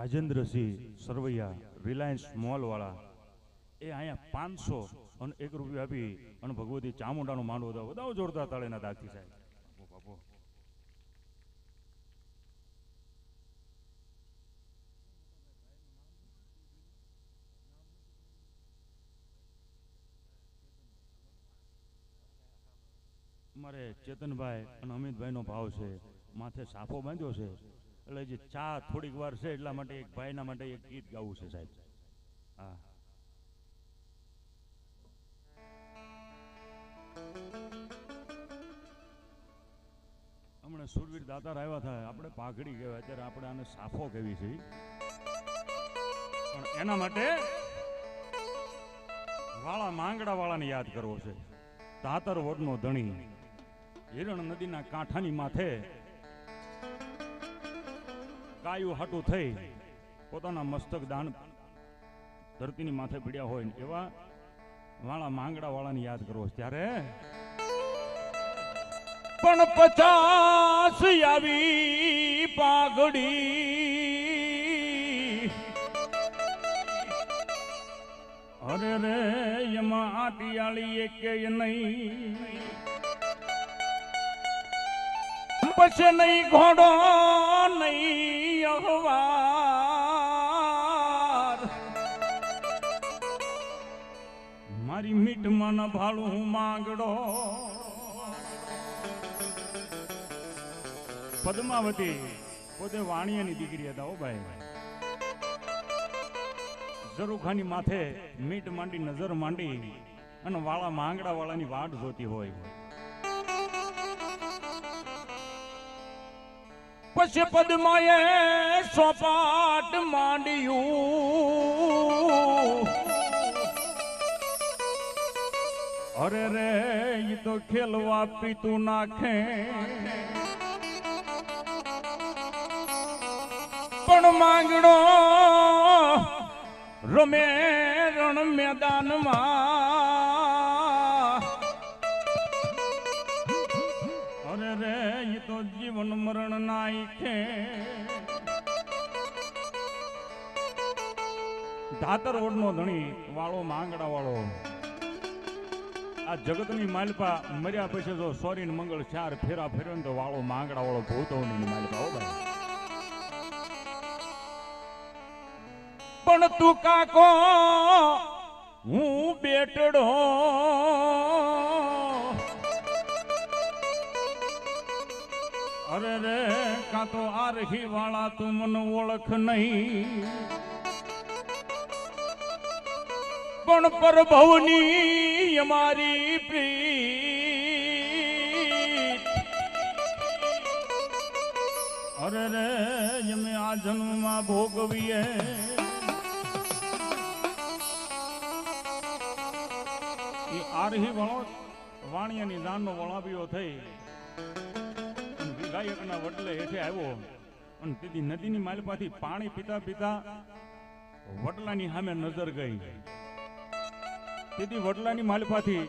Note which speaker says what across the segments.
Speaker 1: Rajendrasinh Sarvaiya Reliance મોલવાળા, એ અહીંયા પાંચસો અને એક રૂપિયા આપી અને ભગવતી ચામુંડાનો માંડવો દો બધા જોરદાર તાળીના દાખી સાહેબ બાપો. ચેતનભાઈ અને અમિતભાઈનો ભાવ છે, માથે સાફો બાંધ્યો છે એટલે જે ચા થોડીક વાર છે એટલા માટે એક ભાઈના માટે એક ગીત ગાવું છે સાહેબ. હા. હમણાં સુરવીર દાતાર આવ્યા થાય આપણે પાઘડી કહેવાય. અત્યારે આપણે આને સાફો કહેવી છે. પણ એના માટે વાળા માંગડા વાળાને યાદ કરવો છે. તાતર વડનો ધણી હિરણ નદીના કાંઠાની માથે કાયું હાટું થઈ, પોતાના મસ્તક દાન ધરતીની માથે પીડ્યા હોય એવા વાળા માંગડા વાળાને યાદ કરો ત્યારે. પણ પચાસ આવી પાઘડી. અરે રે, એમાં આટિયાળી એકે નહીં? પછી નહીં ઘોડો મારી મીઠમાં ન ભાળું માંગડો. પદ્માવતી, પોતે વાણિયાની દીકરી હતા ઓ ભાઈ. ઝરૂખાની માથે મીટ માંડી, નજર માંડી અને વાળા માંગડા વાળાની વાટ જોતી હોય. પછી પદ્માએ સોપાટ માંડ્યું. અરે રે એ તો ખેલવા પીતું નાખે. પણ માંગણો રમે રણ મેદાનમાં. અરે રે એ તો જીવન મરણ નાખે ધાતર ઓડનો ધણી વાળો માંગડા વાળો આ જગતની માલપા મર્યા પછી જો સોરી ને મંગળ ચાર ફેરા ફેર્યો ને તો વાળો માંગડા વાળો ભૂતોની માલપા, હો ભાઈ. પણ તું કાકો, હું બેટડો. અરે રે, કાં તો આરહી વાળા તું મને ઓળખ નહીં. પણ પ્રભવની અમારી પ્રીત. અરે રે અમે આ જન્મમાં ભોગવીએ. એ આરહી વણો, વાણિયાની જાનનો વળાવ્યો થઈ. ગાયકના વડલે હેઠે આવ્યો. અને તેથી નદીની માલપાથી પાણી પીતા પીતા વડલાની સામે નજર ગઈ. તેથી વડલાની માલપાથી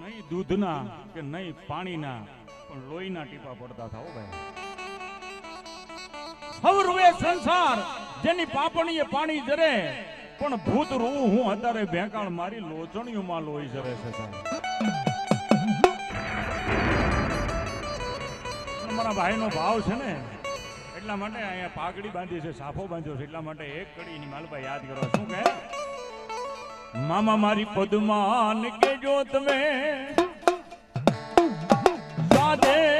Speaker 1: નહીં દૂધના કે નહીં પાણીના, પણ લોહીના ટીપા પડતા થાઓ ભાઈ. હવરુએ સંસાર, જેની પાપણીએ પાણી જરે, પણ ભૂત રૂ હું અત્યારે ભેંકાણ મારી લોચણીઓમાં લોહી જરે છે સાહેબ. મારા ભાઈનો ભાવ છે ને, એટલા માટે અહીંયા પાઘડી બાંધી છે, સાફો બાંધ્યો છે, એટલા માટે એક કડીની માલપા યાદ કરો. શું કહે? મામા મારી પદમાન કે જો તમે. સાધેરા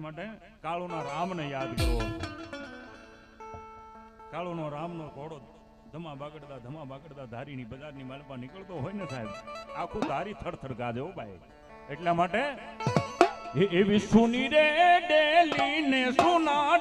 Speaker 1: માટે કાળુના રામને યાદ કરવો કાળુનો રામનો ઘોડો ધમા બાગડતા ધમા બાગડતા ધારીની બજારની માલપા નીકળતો હોય ને સાહેબ, આખું ધારી થરથર ગાજે ભાઈ. એટલા માટે એવી સુની રે ડેલી ને સુના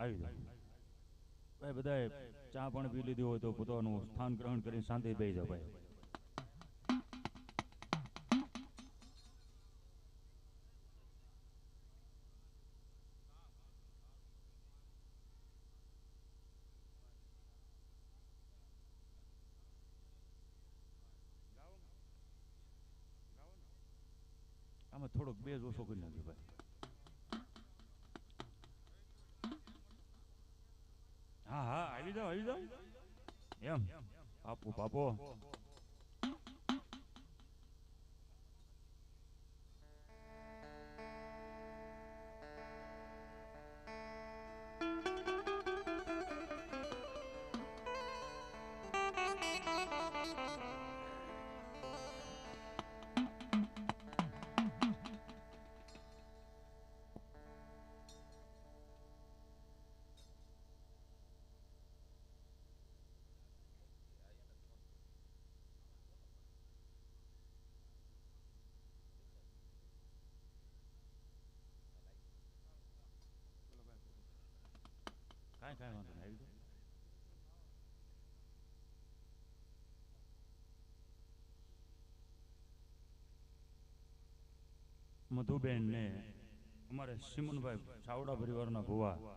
Speaker 1: આવી જાઓ ભાઈ, બધાએ ચા પણ પી લીધી હોય તો પોતાનું સ્થાન ગ્રહણ કરીને શાંતિ બેસી જાઓ ભાઈ. આમાં થોડોક બેઝ ઓછો કરી નાખ્યો ભાઈ હા હા આવી જાઓ એમ પાપો પાપો કાંઈ કાંઈ વાંધો નહીં આવી જાઓ મધુબેન ને અમારે સિમનભાઈ ચાવડા પરિવારના ભુવા